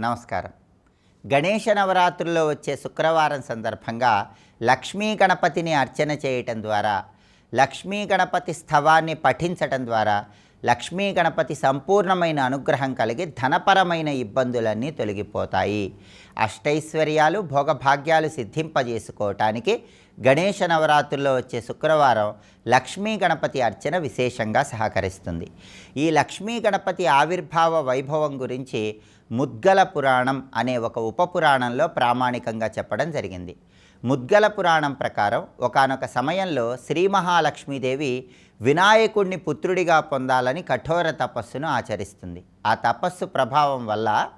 నమస్కారం. గణేష నవరాత్రుల్లో వచ్చే శుక్రవారం సందర్భంగా లక్ష్మీ గణపతిని అర్చన చేయటం ద్వారా లక్ష్మీ గణపతి స్థవాన్ని పఠించటం ద్వారా లక్ష్మీ గణపతి సంపూర్ణమైన అనుగ్రహం కలిగి ధనపరమైన ఇబ్బందులన్నీ తొలగిపోతాయి. అష్టైశ్వర్యాలు భోగభాగ్యాలు సిద్ధింపజేసుకోవటానికి గణేష నవరాత్రుల్లో వచ్చే శుక్రవారం లక్ష్మీ గణపతి అర్చన విశేషంగా సహకరిస్తుంది. ఈ లక్ష్మీ గణపతి ఆవిర్భావ వైభవం గురించి ముద్గల పురాణం అనే ఒక ఉపపురాణంలో ప్రామాణికంగా చెప్పడం జరిగింది. ముద్గల పురాణం ప్రకారం ఒకానొక సమయంలో శ్రీ మహాలక్ష్మీదేవి వినాయకుడిని పుత్రుడిగా పొందాలని కఠోర తపస్సును ఆచరిస్తుంది. ఆ తపస్సు ప్రభావం వల్ల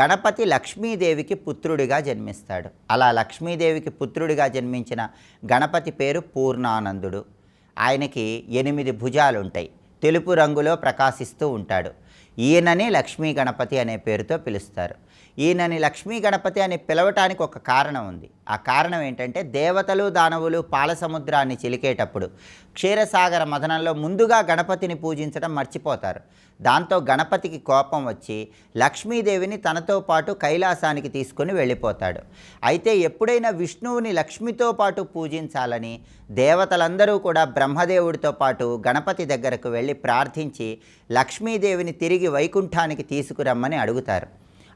గణపతి లక్ష్మీదేవికి పుత్రుడిగా జన్మిస్తాడు. అలా లక్ష్మీదేవికి పుత్రుడిగా జన్మించిన గణపతి పేరు పూర్ణానందుడు. ఆయనకి ఎనిమిది భుజాలుంటాయి. తెలుపు రంగులో ప్రకాశిస్తూ ఉంటాడు. ఈయనని లక్ష్మీ గణపతి అనే పేరుతో పిలుస్తారు. ఈయనని లక్ష్మీ గణపతి అని పిలవటానికి ఒక కారణం ఉంది. ఆ కారణం ఏంటంటే దేవతలు దానవులు పాలసముద్రాన్ని చిలికేటప్పుడు క్షీరసాగర మథనంలో ముందుగా గణపతిని పూజించడం మర్చిపోతారు. దాంతో గణపతికి కోపం వచ్చి లక్ష్మీదేవిని తనతో పాటు కైలాసానికి తీసుకుని వెళ్ళిపోతాడు. అయితే ఎప్పుడైనా విష్ణువుని లక్ష్మితో పాటు పూజించాలని దేవతలందరూ కూడా బ్రహ్మదేవుడితో పాటు గణపతి దగ్గరకు వెళ్ళి ప్రార్థించి లక్ష్మీదేవిని తిరిగి వైకుంఠానికి తీసుకురమ్మని అడుగుతారు.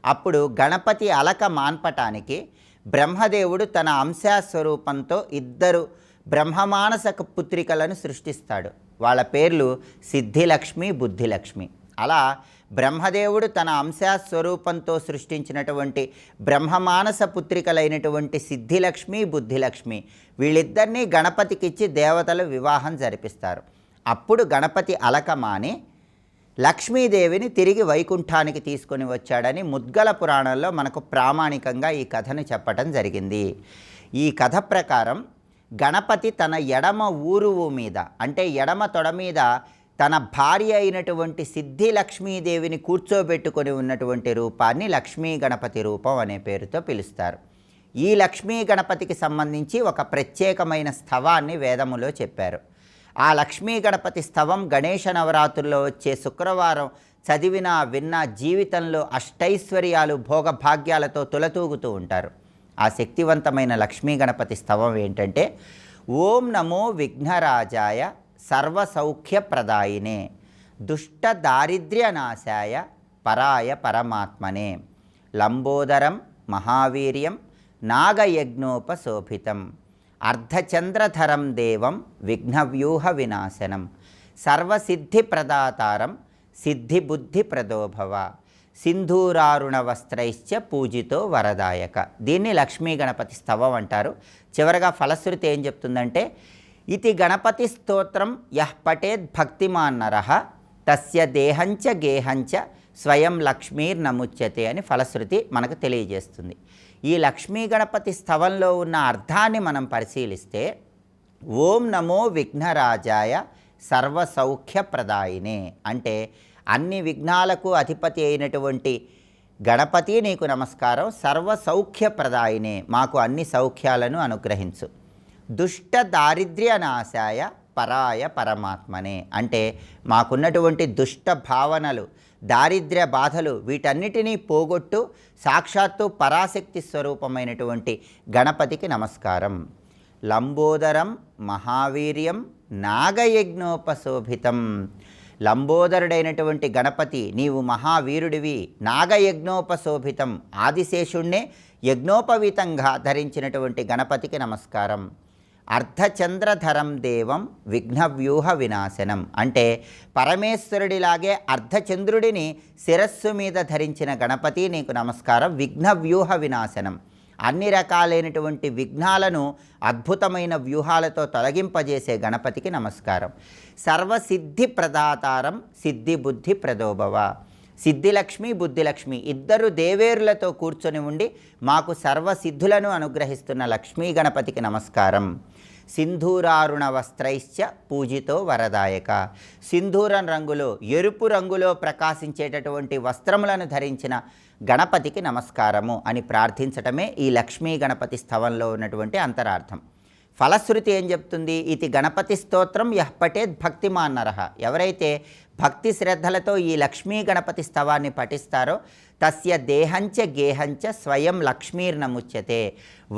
అప్పుడు గణపతి అలక మాన్పటానికి బ్రహ్మదేవుడు తన అంశాస్వరూపంతో ఇద్దరు బ్రహ్మమానసక పుత్రికలను సృష్టిస్తాడు. వాళ్ళ పేర్లు సిద్ధిలక్ష్మి బుద్ధిలక్ష్మి. అలా బ్రహ్మదేవుడు తన అంశాస్వరూపంతో సృష్టించినటువంటి బ్రహ్మమానస పుత్రికలైనటువంటి సిద్ధిలక్ష్మి బుద్ధిలక్ష్మి వీళ్ళిద్దరినీ గణపతికిచ్చి దేవతలు వివాహం జరిపిస్తారు. అప్పుడు గణపతి అలక మాని లక్ష్మీదేవిని తిరిగి వైకుంఠానికి తీసుకొని వచ్చాడని ముద్గల పురాణంలో మనకు ప్రామాణికంగా ఈ కథను చెప్పటం జరిగింది. ఈ కథ ప్రకారం గణపతి తన ఎడమ ఊరువు మీద అంటే ఎడమ తొడ మీద తన భార్య అయినటువంటి సిద్ధి లక్ష్మీదేవిని కూర్చోబెట్టుకొని ఉన్నటువంటి రూపాన్ని లక్ష్మీ గణపతి రూపం అనే పేరుతో పిలుస్తారు. ఈ లక్ష్మీ గణపతికి సంబంధించి ఒక ప్రత్యేకమైన స్థవాన్ని వేదములో చెప్పారు. ఆ లక్ష్మీ గణపతి స్థవం గణేష నవరాత్రుల్లో వచ్చే శుక్రవారం చదివిన విన్న జీవితంలో అష్టైశ్వర్యాలు భోగభాగ్యాలతో తులతూగుతూ ఉంటారు. ఆ శక్తివంతమైన లక్ష్మీ గణపతి స్థవం ఏంటంటే ఓం నమో విఘ్నరాజాయ సర్వసౌఖ్యప్రదాయినే దుష్ట దారిద్ర్యనాశాయ పరాయ పరమాత్మనే లంబోదరం మహావీర్యం నాగయజ్ఞోపశోభితం. అర్ధచంద్రధరం దేవం విఘ్నవ్యూహ వినాశనం. సర్వసిద్ధి ప్రదాతారం సిద్ధిబుద్ధి ప్రదోభవ సింధూరారుణ వస్త్రైశ్చ పూజితో వరదాయక. దీన్ని లక్ష్మీ గణపతి స్తవం అంటారు. చివరగా ఫలశ్రుతి ఏం చెప్తుందంటే ఇది గణపతి స్తోత్రం యహ్ పటేద్ భక్తిమాన్నర తస్య దేహంచ గేహంచ స్వయం లక్ష్మీర్నముచ్యతే అని ఫలశ్రుతి మనకు తెలియజేస్తుంది. ఈ లక్ష్మీ గణపతి స్థవంలో ఉన్న అర్థాన్ని మనం పరిశీలిస్తే ఓం నమో విఘ్నరాజాయ సర్వసౌఖ్యప్రదాయినే అంటే అన్ని విఘ్నాలకు అధిపతి అయినటువంటి గణపతి నీకు నమస్కారం సర్వసౌఖ్యప్రదాయినే మాకు అన్ని సౌఖ్యాలను అనుగ్రహించు. దుష్ట దారిద్ర్య నాశాయ పరాయ పరమాత్మనే. అంటే మాకున్నటువంటి దుష్ట భావనలు దారిద్ర్య బాధలు వీటన్నిటినీ పోగొట్టు సాక్షాత్తు పరాశక్తి స్వరూపమైనటువంటి గణపతికి నమస్కారం. లంబోదరం మహావీర్యం నాగయజ్ఞోపశోభితం. లంబోదరుడైనటువంటి గణపతి నీవు మహావీరుడివి నాగయజ్ఞోపశోభితం. ఆదిశేషుణ్ణే యజ్ఞోపవీతంగా ధరించినటువంటి గణపతికి నమస్కారం. అర్ధచంద్రధరం దేవం విఘ్నవ్యూహ వినాశనం. అంటే పరమేశ్వరుడిలాగే అర్ధచంద్రుడిని శిరస్సు మీద ధరించిన గణపతి నీకు నమస్కారం విఘ్నవ్యూహ వినాశనం. అన్ని రకాలైనటువంటి విఘ్నాలను అద్భుతమైన వ్యూహాలతో తొలగింపజేసే గణపతికి నమస్కారం. సర్వసిద్ధి ప్రదాతారం సిద్ధి బుద్ధి ప్రదోభవ. సిద్ధిలక్ష్మి బుద్ధిలక్ష్మి ఇద్దరు దేవేరులతో కూర్చొని ఉండి మాకు సర్వసిద్ధులను అనుగ్రహిస్తున్న లక్ష్మీ గణపతికి నమస్కారం. సింధూరారుణ వస్త్రైశ్చ పూజితో వరదాయక. సింధూరం రంగులో ఎరుపు రంగులో ప్రకాశించేటటువంటి వస్త్రములను ధరించిన గణపతికి నమస్కారము అని ప్రార్థించటమే ఈ లక్ష్మీ గణపతి స్థవంలో ఉన్నటువంటి అంతరార్థం. ఫలశ్రుతి ఏం చెప్తుంది? ఇది గణపతి స్తోత్రం యహ్ పఠేత్ భక్తిమాన్ నరహ ఎవరైతే భక్తి శ్రద్ధలతో ఈ లక్ష్మీ గణపతి స్తవాన్ని పఠిస్తారో తస్య దేహంచ గేహంచ స్వయం లక్ష్మీర్నముచ్యతే.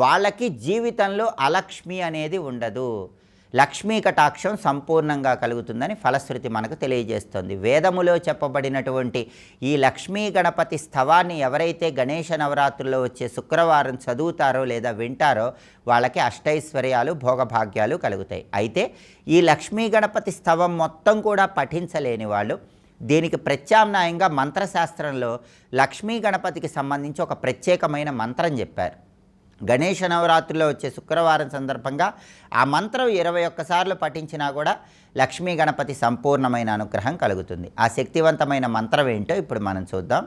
వాళ్ళకి జీవితంలో అలక్ష్మి అనేది ఉండదు. లక్ష్మీ కటాక్షం సంపూర్ణంగా కలుగుతుందని ఫలశ్రుతి మనకు తెలియజేస్తుంది. వేదములో చెప్పబడినటువంటి ఈ లక్ష్మీ గణపతి స్థవాన్ని ఎవరైతే గణేష నవరాత్రుల్లో వచ్చే శుక్రవారం చదువుతారో లేదా వింటారో వాళ్ళకి అష్టైశ్వర్యాలు భోగభాగ్యాలు కలుగుతాయి. అయితే ఈ లక్ష్మీ గణపతి స్థవం మొత్తం కూడా పఠించలేని వాళ్ళు దీనికి ప్రత్యామ్నాయంగా మంత్రశాస్త్రంలో లక్ష్మీ గణపతికి సంబంధించి ఒక ప్రత్యేకమైన మంత్రం చెప్పారు. గణేష నవరాత్రిలో వచ్చే శుక్రవారం సందర్భంగా ఆ మంత్రం ఇరవై ఒక్కసార్లు పఠించినా కూడా లక్ష్మీ గణపతి సంపూర్ణమైన అనుగ్రహం కలుగుతుంది. ఆ శక్తివంతమైన మంత్రం ఏంటో ఇప్పుడు మనం చూద్దాం.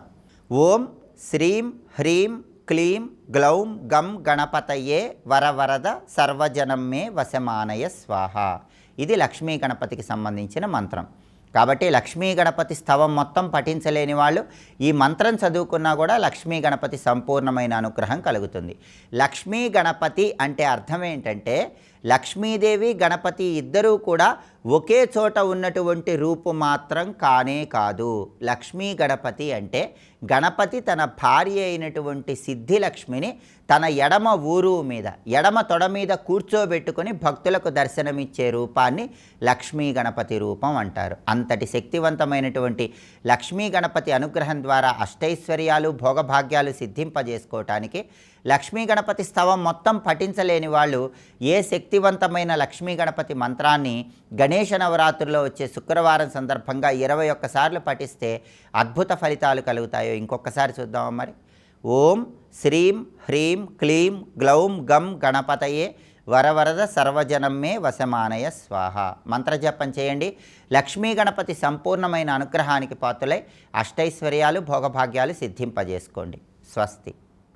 ఓం శ్రీం హ్రీం క్లీం గ్లౌం గం గణపతయే వరవరద సర్వజనం మే వశమానయ స్వాహ. ఇది లక్ష్మీ గణపతికి సంబంధించిన మంత్రం. కాబట్టి లక్ష్మీ గణపతి స్థవం మొత్తం పఠించలేని వాళ్ళు ఈ మంత్రం చదువుకున్నా కూడా లక్ష్మీ గణపతి సంపూర్ణమైన అనుగ్రహం కలుగుతుంది. లక్ష్మీ గణపతి అంటే అర్థం ఏంటంటే లక్ష్మీదేవి గణపతి ఇద్దరూ కూడా ఒకే చోట ఉన్నటువంటి రూపు మాత్రం కానే కాదు. లక్ష్మీ గణపతి అంటే గణపతి తన భార్య అయినటువంటి సిద్ధిలక్ష్మిని తన ఎడమ ఊరు మీద ఎడమ తొడ మీద కూర్చోబెట్టుకొని భక్తులకు దర్శనమిచ్చే రూపాన్ని లక్ష్మీ గణపతి రూపం అంటారు. అంతటి శక్తివంతమైనటువంటి లక్ష్మీ గణపతి అనుగ్రహం ద్వారా అష్టైశ్వర్యాలు భోగభాగ్యాలు సిద్ధింపజేసుకోవటానికి లక్ష్మీ గణపతి స్తవం మొత్తం పఠించలేని వాళ్ళు ఏ శక్తివంతమైన లక్ష్మీ గణపతి మంత్రాన్ని గణేష నవరాత్రుల్లో వచ్చే శుక్రవారం సందర్భంగా ఇరవై ఒక్కసార్లు పఠిస్తే అద్భుత ఫలితాలు కలుగుతాయో ఇంకొకసారి చూద్దాం మరి. ఓం శ్రీం హ్రీం క్లీం గ్లౌం గం గణపతయే వరవరద సర్వజనం మే వశమానయ స్వాహ. మంత్రజపం చేయండి. లక్ష్మీ గణపతి సంపూర్ణమైన అనుగ్రహానికి పాతులై అష్టైశ్వర్యాలు భోగభాగ్యాలు సిద్ధింపజేసుకోండి. స్వస్తి.